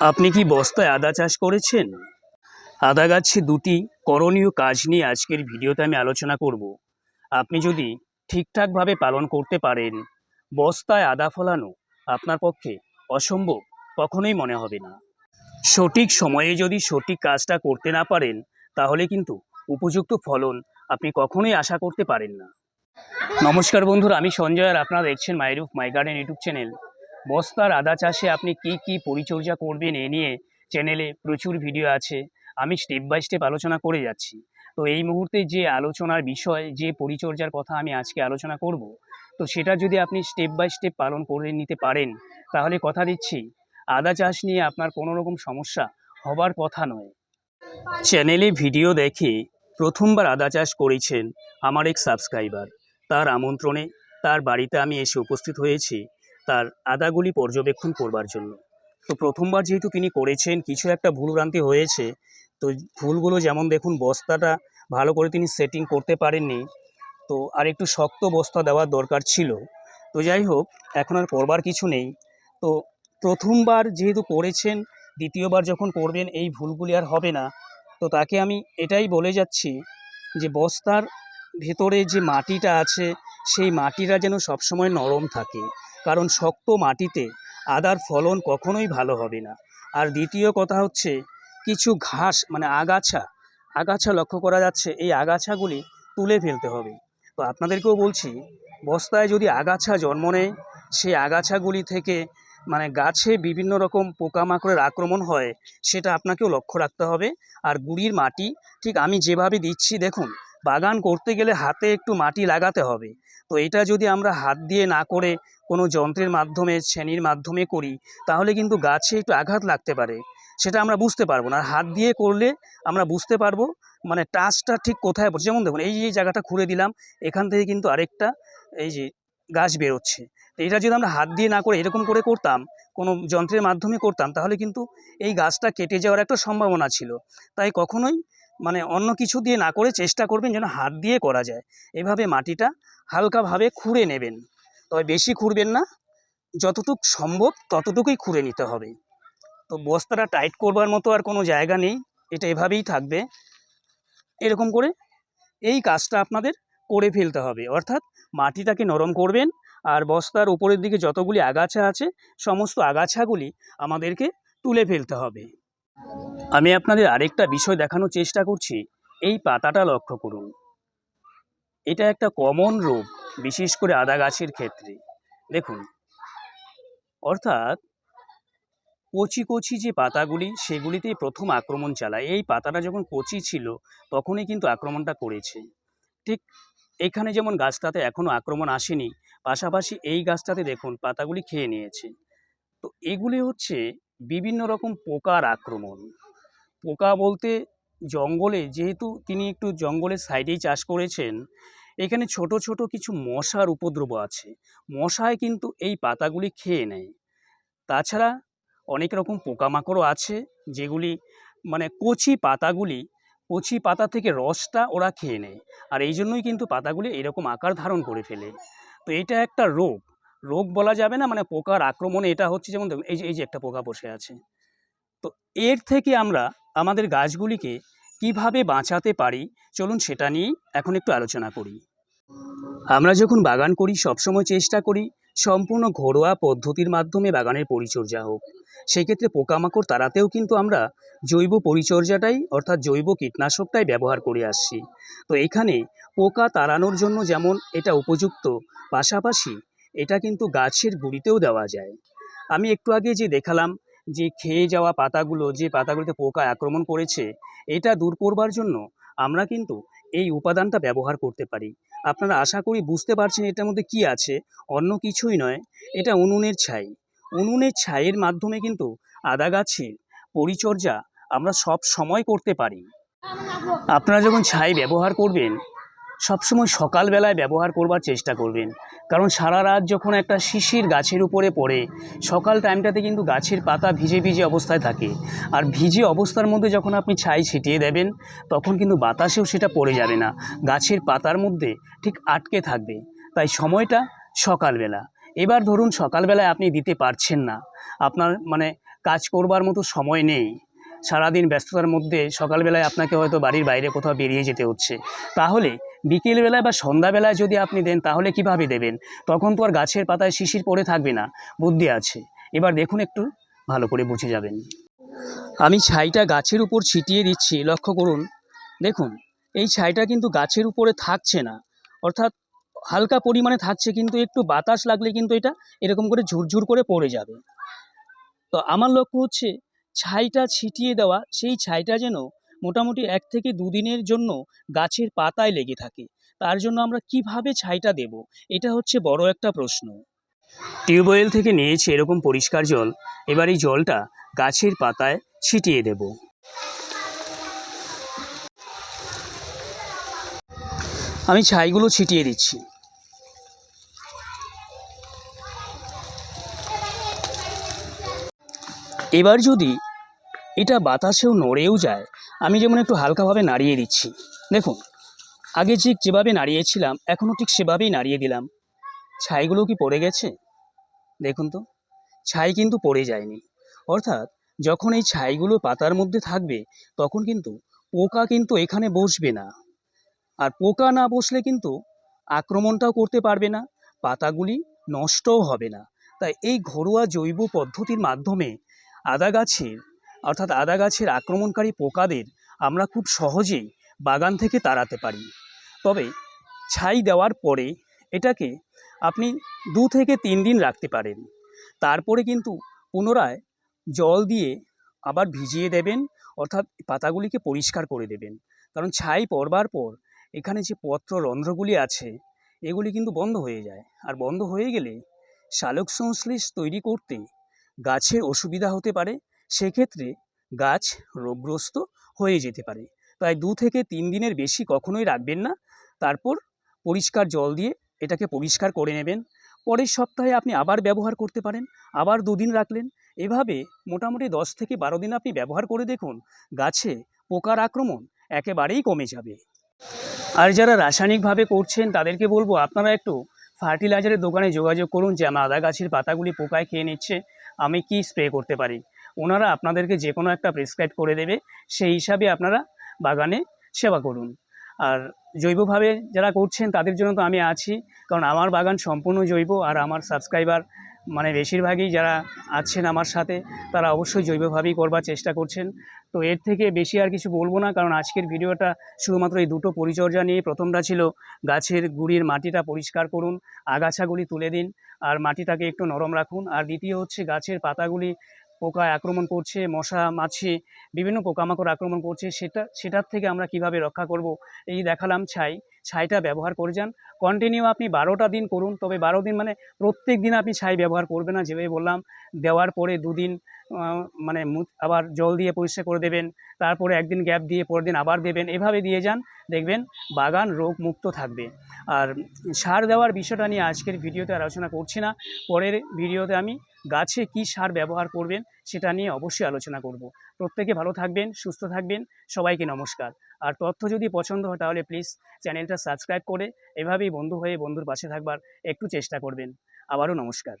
আপনি কি বস্তায় আদা চাষ করেছেন? আদা গাছে দুটি করণীয় কাজ নিয়ে আজকের ভিডিওতে আমি আলোচনা করব। আপনি যদি ঠিকঠাকভাবে পালন করতে পারেন, বস্তায় আদা ফলানো আপনার পক্ষে অসম্ভব কখনোই মনে হবে না। সঠিক সময়ে যদি সঠিক কাজটা করতে না পারেন, তাহলে কিন্তু উপযুক্ত ফলন আপনি কখনোই আশা করতে পারেন না। নমস্কার বন্ধুরা, আমি সঞ্জয় আর আপনারা দেখছেন my roof my garden YouTube channel. বস্তার আদা চাষে আপনি কি কি পরিচর্যা করবেন এ নিয়ে চ্যানেলে প্রচুর ভিডিও আছে। আমি স্টেপ বাই স্টেপ আলোচনা করে যাচ্ছি। তো এই মুহূর্তে যে আলোচনার বিষয়, যে পরিচর্যার কথা আমি আজকে আলোচনা করব, তো সেটা যদি আপনি স্টেপ বাই স্টেপ পালন করে নিতে পারেন, তাহলে কথা দিচ্ছি, আদা চাষ নিয়ে আপনার কোনো রকম সমস্যা হবার কথা নয়। চ্যানেলে ভিডিও দেখে প্রথমবার আদা চাষ করেছেন আমার এক সাবস্ক্রাইবার তার আমন্ত্রণে, তার বাড়িতে আমি এসে উপস্থিত হয়েছি। তার আদাগুলি পর্যবেক্ষণ করবার জন্য। তো প্রথমবার যেহেতু তিনি করেছেন, কিছু একটা ভুলভ্রান্তি হয়েছে, তো ভুলগুলো যেমন দেখুন, বস্তাটা ভালো করে তিনি সেটিং করতে পারেননি, তো আর একটু শক্ত বস্তা দেওয়ার দরকার ছিল। তো যাই হোক, এখন আর করবার কিছু নেই। তো প্রথমবার যেহেতু করেছেন, দ্বিতীয়বার যখন করবেন, এই ভুলগুলি আর হবে না। তো তাকে আমি এটাই বলে যাচ্ছি যে, বস্তার ভেতরে যে মাটিটা আছে, সেই মাটিটা যেন সবসময় নরম থাকে। কারণ শক্ত মাটিতে আদার ফলন কখনোই ভালো হবে না। আর দ্বিতীয় কথা হচ্ছে, কিছু ঘাস মানে আগাছা আগাছা লক্ষ্য করা যাচ্ছে, এই আগাছাগুলি তুলে ফেলতে হবে। তো আপনাদেরকেও বলছি, বস্তায় যদি আগাছা জন্ম নেয়, সেই আগাছাগুলি থেকে মানে গাছে বিভিন্ন রকম পোকামাকড়ের আক্রমণ হয়, সেটা আপনাকেও লক্ষ্য রাখতে হবে। আর গুড়ির মাটি, ঠিক আমি যেভাবে দিচ্ছি, দেখুন বাগান করতে গেলে হাতে একটু মাটি লাগাতে হবে। তো এটা যদি আমরা হাত দিয়ে না করে কোনো যন্ত্রের মাধ্যমে, শ্রেণির মাধ্যমে করি, তাহলে কিন্তু গাছে একটু আঘাত লাগতে পারে। সেটা আমরা বুঝতে পারব না। আর হাত দিয়ে করলে আমরা বুঝতে পারব মানে টাচটা ঠিক কোথায় পড়ছে। যেমন দেখুন, এই যে জায়গাটা খুঁড়ে দিলাম, এখান থেকে কিন্তু আরেকটা এই যে গাছ বেরোচ্ছে। তো এটা যদি আমরা হাত দিয়ে না করে এরকম করে করতাম, কোনো যন্ত্রের মাধ্যমে করতাম, তাহলে কিন্তু এই গাছটা কেটে যাওয়ার একটা সম্ভাবনা ছিল। তাই কখনোই মানে অন্য কিছু দিয়ে না করে চেষ্টা করবেন যেন হাত দিয়ে করা যায়। এভাবে মাটিটা হালকাভাবে খুঁড়ে নেবেন। তবে বেশি খুঁড়বেন না। যতটুক সম্ভব ততটুকুই খুঁড়ে নিতে হবে। তো বস্তাটা টাইট করবার মতো আর কোনো জায়গা নেই। এটা এভাবেই থাকবে। এরকম করে এই কাজটা আপনাদের করে ফেলতে হবে। অর্থাৎ মাটিটাকে নরম করবেন আর বস্তার উপরের দিকে যতগুলি আগাছা আছে, সমস্ত আগাছাগুলি আমাদেরকে তুলে ফেলতে হবে। আমি আপনাদের আরেকটা বিষয় দেখানোর চেষ্টা করছি। এই পাতাটা লক্ষ্য করুন। এটা একটা কমন রোগ বিশেষ করে আদা গাছের ক্ষেত্রে। দেখুন। অর্থাৎ কচি কচি যে পাতাগুলি সেগুলিতেই প্রথম আক্রমণ চালায়। এই পাতাটা যখন কচি ছিল, তখনই কিন্তু আক্রমণটা করেছে। ঠিক এখানে যেমন গাছটাতে এখনও আক্রমণ আসেনি, পাশাপাশি এই গাছটাতে দেখুন, পাতাগুলি খেয়ে নিয়েছে। তো এগুলি হচ্ছে বিভিন্ন রকম পোকার আক্রমণ। পোকা বলতে জঙ্গলে, যেহেতু তিনি একটু জঙ্গলের সাইডেই চাষ করেছেন, এখানে ছোট ছোট কিছু মশার উপদ্রব আছে। মশায় কিন্তু এই পাতাগুলি খেয়ে নেয়। তাছাড়া অনেক রকম পোকামাকড়ও আছে, যেগুলি মানে কচি পাতাগুলি, কচি পাতা থেকে রসটা ওরা খেয়ে নেয়। আর এই জন্যই কিন্তু পাতাগুলি এরকম আকার ধারণ করে ফেলে। তো এটা একটা রোগ। রোগ বলা যাবে না মানে পোকার আক্রমণে এটা হচ্ছে যেমন এই যে এই যে একটা পোকা বসে আছে। তো এর থেকে আমরা আমাদের গাছগুলিকে কীভাবে বাঁচাতে পারি, চলুন সেটা নিয়েই এখন একটু আলোচনা করি। আমরা যখন বাগান করি, সবসময় চেষ্টা করি সম্পূর্ণ ঘরোয়া পদ্ধতির মাধ্যমে বাগানের পরিচর্যা হোক। সেক্ষেত্রে পোকামাকড় তাড়াতেও কিন্তু আমরা জৈব পরিচর্যাটাই, অর্থাৎ জৈব কীটনাশকটাই ব্যবহার করে আসছি। তো এখানে পোকা তাড়ানোর জন্য যেমন এটা উপযুক্ত, পাশাপাশি এটা কিন্তু গাছের গুঁড়িতেও দেওয়া যায়। আমি একটু আগে যে দেখালাম যে খেয়ে যাওয়া পাতাগুলো, যে পাতাগুলোতে পোকা আক্রমণ করেছে, এটা দূর করবার জন্য আমরা কিন্তু এই উপাদানটা ব্যবহার করতে পারি। আপনারা আশা করি বুঝতে পারছেন এটার মধ্যে কি আছে। অন্য কিছুই নয়, এটা উনুনের ছাই। উনুনের ছাইয়ের মাধ্যমে কিন্তু আদা গাছের পরিচর্যা আমরা সব সময় করতে পারি। আপনারা যখন ছাই ব্যবহার করবেন সবসময় সকালবেলায় ব্যবহার করবার চেষ্টা করবেন। কারণ সারা রাত যখন একটা শিশির গাছের উপরে পড়ে, সকাল টাইমটাতে কিন্তু গাছের পাতা ভিজে ভিজে অবস্থায় থাকে। আর ভিজে অবস্থার মধ্যে যখন আপনি ছাই ছিটিয়ে দেবেন, তখন কিন্তু বাতাসেও সেটা পড়ে যাবে না। গাছের পাতার মধ্যে ঠিক আটকে থাকবে। তাই সময়টা সকালবেলা। এবার ধরুন সকালবেলায় আপনি দিতে পারছেন না। আপনার মানে কাজ করবার মতো সময় নেই। সারাদিন ব্যস্ততার মধ্যে সকালবেলায় আপনাকে হয়তো বাড়ির বাইরে কোথাও বেরিয়ে যেতে হচ্ছে। তাহলে বিকেলবেলায় বা সন্ধ্যাবেলায় যদি আপনি দেন, তাহলে কীভাবে দেবেন? তখন তো আর গাছের পাতায় শিশির পড়ে থাকবে না। বুদ্ধি আছে। এবার দেখুন একটু ভালো করে বুঝে যাবেন। আমি ছাইটা গাছের উপর ছিটিয়ে দিচ্ছি, লক্ষ্য করুন। দেখুন, এই ছাইটা কিন্তু গাছের উপরে থাকছে না। অর্থাৎ হালকা পরিমাণে থাকছে, কিন্তু একটু বাতাস লাগলে কিন্তু এটা এরকম করে ঝুরঝুর করে পড়ে যাবে। তো আমার লক্ষ্য হচ্ছে ছাইটা ছিটিয়ে দেওয়া, সেই ছাইটা যেন মোটামুটি এক থেকে দুদিনের জন্য গাছের পাতায় লেগে থাকে। তার জন্য আমরা কীভাবে ছাইটা দেব? এটা হচ্ছে বড় একটা প্রশ্ন। টিউবওয়েল থেকে নিয়েছি এরকম পরিষ্কার জল, এবার এই জলটা গাছের পাতায় ছিটিয়ে দেব। আমি ছাইগুলো ছিটিয়ে দিচ্ছি। এবার যদি এটা বাতাসেও নড়েও যায়। আমি যেমন একটু হালকাভাবে নাড়িয়ে দিচ্ছি। দেখুন, আগে ঠিক যেভাবে নাড়িয়েছিলাম, এখনও ঠিক সেভাবেই নাড়িয়ে দিলাম। ছাইগুলো কি পড়ে গেছে? দেখুন তো, ছাই কিন্তু পড়ে যায়নি। অর্থাৎ, যখন এই ছাইগুলো পাতার মধ্যে থাকবে, তখন কিন্তু পোকা কিন্তু এখানে বসবে না। আর পোকা না বসলে কিন্তু আক্রমণটাও করতে পারবে না, পাতাগুলি নষ্টও হবে না। তাই এই ঘরোয়া জৈব পদ্ধতির মাধ্যমে আদা গাছের অর্থাৎ আদা গাছের আক্রমণকারী পোকাদের আমরা খুব সহজেই বাগান থেকে তাড়াতে পারি। তবে ছাই দেওয়ার পরে এটাকে আপনি দু থেকে তিন দিন রাখতে পারেন। তারপরে কিন্তু পুনরায় জল দিয়ে আবার ভিজিয়ে দেবেন, অর্থাৎ পাতাগুলিকে পরিষ্কার করে দেবেন। কারণ ছাই পড়বার পর এখানে যে পত্র রন্ধ্রগুলি আছে, এগুলি কিন্তু বন্ধ হয়ে যায়। আর বন্ধ হয়ে গেলে সালোক সংশ্লেষ তৈরি করতে গাছের অসুবিধা হতে পারে সেক্ষেত্রে গাছ রোগগ্রস্ত হয়ে যেতে পারে। তাই দু থেকে তিন দিনের বেশি কখনোই রাখবেন না। তারপর পরিষ্কার জল দিয়ে এটাকে পরিষ্কার করে নেবেন। পরের সপ্তাহে আপনি আবার ব্যবহার করতে পারেন। আবার দুদিন রাখলেন। এভাবে মোটামুটি দশ থেকে বারো দিন আপনি ব্যবহার করে দেখুন, গাছে পোকার আক্রমণ একেবারেই কমে যাবে। আর যারা রাসায়নিকভাবে করছেন, তাদেরকে বলব, আপনারা একটু ফার্টিলাইজারের দোকানে যোগাযোগ করুন যে, আমার আদা গাছের পাতাগুলি পোকায় খেয়ে নিচ্ছে, আমি কি স্প্রে করতে পারি? ওনারা আপনাদেরকে যে কোনো একটা প্রেসক্রাইব করে দেবে, সেই হিসাবে আপনারা বাগানে সেবা করুন। আর জৈবভাবে যারা করছেন, তাদের জন্য তো আমি আছি, কারণ আমার বাগান সম্পূর্ণ জৈব আর আমার সাবস্ক্রাইবার মানে বেশিরভাগই যারা আছেন আমার সাথে, তারা অবশ্যই জৈবভাবেই করবার চেষ্টা করছেন। তো এর থেকে বেশি আর কিছু বলব না, কারণ আজকের ভিডিওটা শুধুমাত্র এই দুটো পরিচর্যা নিয়ে, প্রথমটা ছিল গাছের গুড়ির মাটিটা পরিষ্কার করুন, আগাছাগুলি তুলে দিন, আর মাটিটাকে একটু নরম রাখুন, আর দ্বিতীয় হচ্ছে গাছের পাতাগুলি পোকায় আক্রমণ করছে, মশা মাছি বিভিন্ন পোকামাকড় আক্রমণ করছে, সেটা, সেটার থেকে আমরা কীভাবে রক্ষা করব, এই দেখালাম ছাই। ছাইটা ব্যবহার করে যান। কন্টিনিউ আপনি বারোটা দিন করুন, তবে বারো দিন মানে প্রত্যেক দিন আপনি ছাই ব্যবহার করবেন না, যেভাবে বললাম। দেওয়ার পরে দুদিন মানে আবার জল দিয়ে পরিষ্কার করে দেবেন, তারপরে একদিন গ্যাপ দিয়ে পরের দিন আবার দেবেন, এভাবে দিয়ে যান। দেখবেন বাগান রোগ মুক্ত থাকবে। আর সার দেওয়ার বিষয়টা নিয়ে আজকের ভিডিওতে আলোচনা করছি না। পরের ভিডিওতে আমি গাছে কি সার ব্যবহার করবেন সেটা নিয়ে অবশ্যই আলোচনা করব। প্রত্যেকে ভালো থাকবেন, সুস্থ থাকবেন, সবাইকে নমস্কার। আর তথ্য যদি পছন্দ হয় তাহলে প্লিজ চ্যানেলটা সাবস্ক্রাইব করে এভাবেই বন্ধু হয়ে বন্ধুর পাশে থাকবার একটু চেষ্টা করবেন। আবারও নমস্কার।